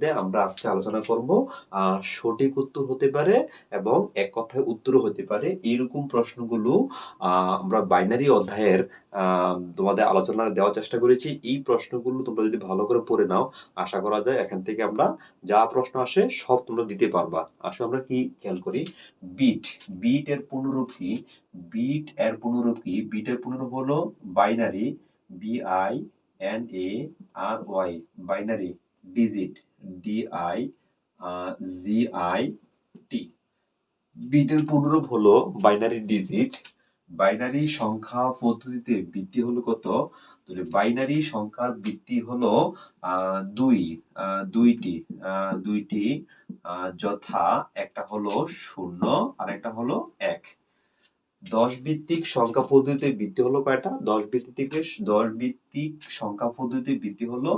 মধ্যে আমরা আজকে আলোচনা করব সঠিক উত্তর হতে পারে এবং এক কথায় উত্তরও হতে পারে। এইরকম প্রশ্নগুলো আমরা বাইনারি অধ্যায়ের তোমাদের আলোচনা দেওয়ার চেষ্টা করেছি। এই প্রশ্নগুলো তোমরা যদি ভালো করে পড়ে নাও, আশা করা যায় এখান থেকে আমরা যা প্রশ্ন আসে সব তোমরা দিতে পারবা। আসলে আমরা কি খেয়াল করি? বিট বিট এর পুনরূপ কি? বিট এর পুনরূপ কি? বিট এর পুনরূপ হলো binary B I N A R Y binary digit D I G I T বিটের পুনরূপ হলো বাইনারি ডিজিট বাইনারি সংখ্যা পদ্ধতিতে ভিত্তি হলো কত? তাহলে বাইনারি সংখ্যার ভিত্তি হলো আহ, দুই আহ, দুইটি আহ, দুইটি যথা একটা হলো শূন্য আর একটা হলো এক। দশ ভিত্তিক সংখ্যা পদ্ধতিতে ভিত্তি হলো কয়টা? দশ ভিত্তিক দশ ভিত্তিক সংখ্যা পদ্ধতিতে ভিত্তি হলো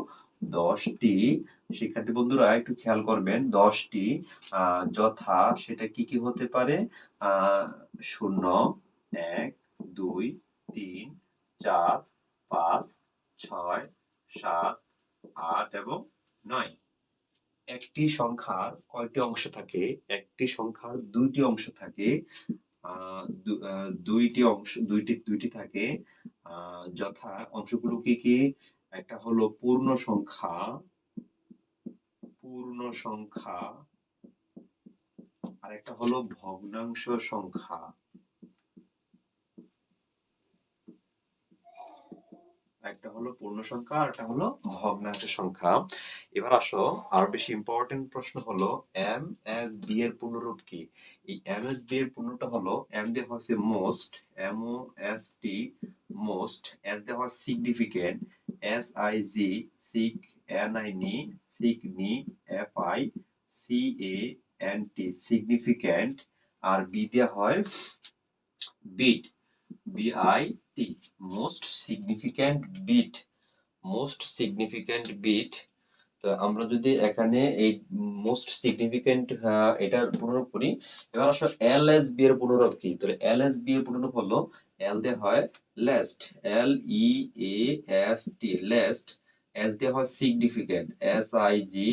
দশটি। শিক্ষার্থী বন্ধুরা, একটু খেয়াল করবেন, দশটি যথা, সেটা কি কি হতে পারে? শূন্য, এক, দুই, তিন, চার, পাঁচ, ছয়, সাত, আট এবং নয়। একটি সংখ্যার কয়টি অংশ থাকে? একটি সংখ্যার দুইটি অংশ থাকে। দুইটি অংশ, দুইটি দুইটি থাকে। যথা অংশগুলো কি কি? একটা হলো পূর্ণ সংখ্যা পূর্ণ সংখ্যা আর একটা হলো ভগ্নাংশ সংখ্যা একটা হলো পূর্ণ সংখ্যা আর একটা হলো ভগ্নাংশ সংখ্যা। এবার আসো, আর বেশি ইম্পর্টেন্ট প্রশ্ন হলো এম এস বি এর পূর্ণরূপ কি? এই এম এস বি এর পূর্ণটা হলো এম দিয়ে হচ্ছে most M O S T most S দিয়ে হয় significant S I G sig N I ni signi F I C A N T significant R B দিয়ে হয় bit B I T most significant bit most significant bit তো আমরা যদি এখানে এই most significant এটার পুনরূপ করি, এবার আসলে এল এস বি এর পুনরূপ কি? তাহলে এল এস বি এর পুনরূপ হলো এল দিয়ে হয় least L E A S T least S দিয়ে হয় significant S I G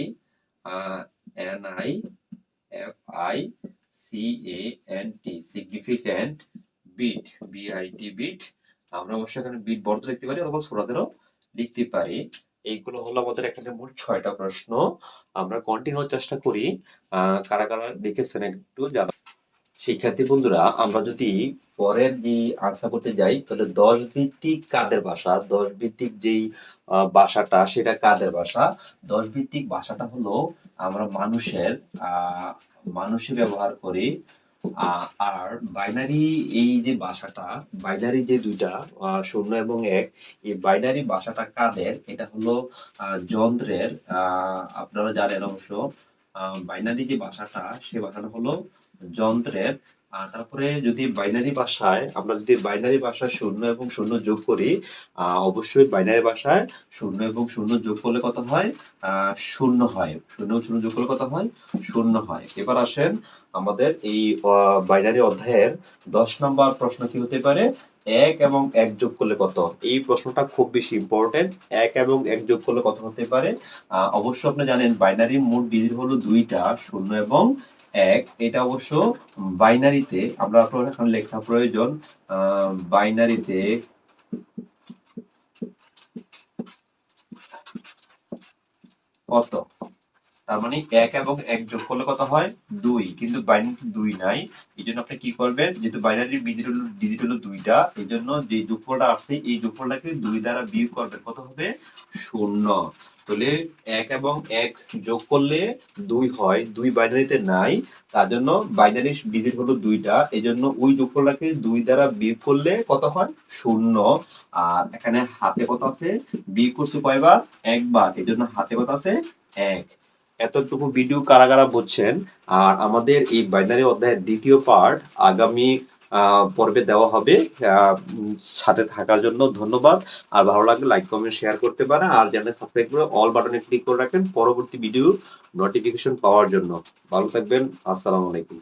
N I F I C A N T significant bit B I T bit আমরা অবশ্যই এখানে বিট বর্ধ লিখতে পারি অথবা ছোটদেরও লিখতে পারি। এইগুলো হলো আমাদের এখানে মোট ছয়টা প্রশ্ন। আমরা কন্টিনিউ চেষ্টা করি। কারা কারা দেখেছেন একটু জানা শিক্ষার্থী বন্ধুরা, আমরা যদি পরের যে আনসার করতে যাই, তাহলে দশ ভিত্তিক কাদের ভাষা? দশ ভিত্তিক যেই ভাষাটা, সেটা কাদের ভাষা? দশ ভিত্তিক ভাষাটা হলো আমরা মানুষের মানুষে ব্যবহার করি। আর বাইনারি এই যে বাসাটা বাইনারি যে দুইটা শূন্য এবং এক, এই বাইনারি বাসাটা কাদের? এটা হলো যন্ত্রের আপনারা জানেন অবশ্য বাইনারি যে বাসাটা, সে বাসাটা হলো যন্ত্রের আর তারপরে যদি বাইনারি ভাষায় আমরা যদি বাইনারি ভাষায় শূন্য এবং শূন্য যোগ করি অবশ্যই বাইনারি ভাষায় শূন্য এবং শূন্য যোগ করলে কত হয়? শূন্য হয়। শূন্য শূন্য যোগ করলে কত হয়? শূন্য হয়। এবার আসেন আমাদের এই বাইনারি অধ্যায়ের দশ নম্বর প্রশ্ন কি হতে পারে? এক এবং এক যোগ করলে কত? এই প্রশ্নটা খুব বেশি ইম্পর্টেন্ট এক এবং এক যোগ করলে কত হতে পারে? অবশ্য আপনি জানেন বাইনারি মোট ডিজিট হলো দুইটা, শূন্য এবং এক, এটা অবশ্য বাইনারিতে, আমরা আপনার এখন লেখা প্রয়োজন বাইনারিতে কত? তার মানে এক এবং এক যোগ করলে কত হয়? দুই, কিন্তু বাইনারি দুই নাই। এই জন্য আপনি কি করবেন? যেহেতু বাইনারির ডিজিট হলো ডিজিট হলো দুইটা, এই জন্য যে যোগফলটা আসছে, এই যোগফলটাকে দুই দ্বারা বিয়োগ করবেন, কত হবে? শূন্য। তাহলে এক এবং এক যোগ করলে দুই হয়, দুই বাইনারিতে নাই, তার জন্য বাইনারি ডিজিট হলো দুইটা এই জন্য ওই যোগফলটাকে দুই দ্বারা বিয়োগ করলে কত হয়? শূন্য। আর এখানে হাতে কত আছে? বিয়োগ করছে কয়বার? একবার। এই জন্য হাতে কত আছে? এক। এতটুকু ভিডিও কারা কারা বুঝছেন? আর আমাদের এই বাইনারি অধ্যায়ের দ্বিতীয় পার্ট আগামী পর্বে দেওয়া হবে। সাথে থাকার জন্য ধন্যবাদ। আর ভালো লাগলে লাইক কমেন্ট শেয়ার করতে পারেন আর চ্যানেল সাবস্ক্রাইব করে অল বাটনে ক্লিক করে রাখেন পরবর্তী ভিডিও নোটিফিকেশন পাওয়ার জন্য। ভালো থাকবেন। আসসালামু আলাইকুম।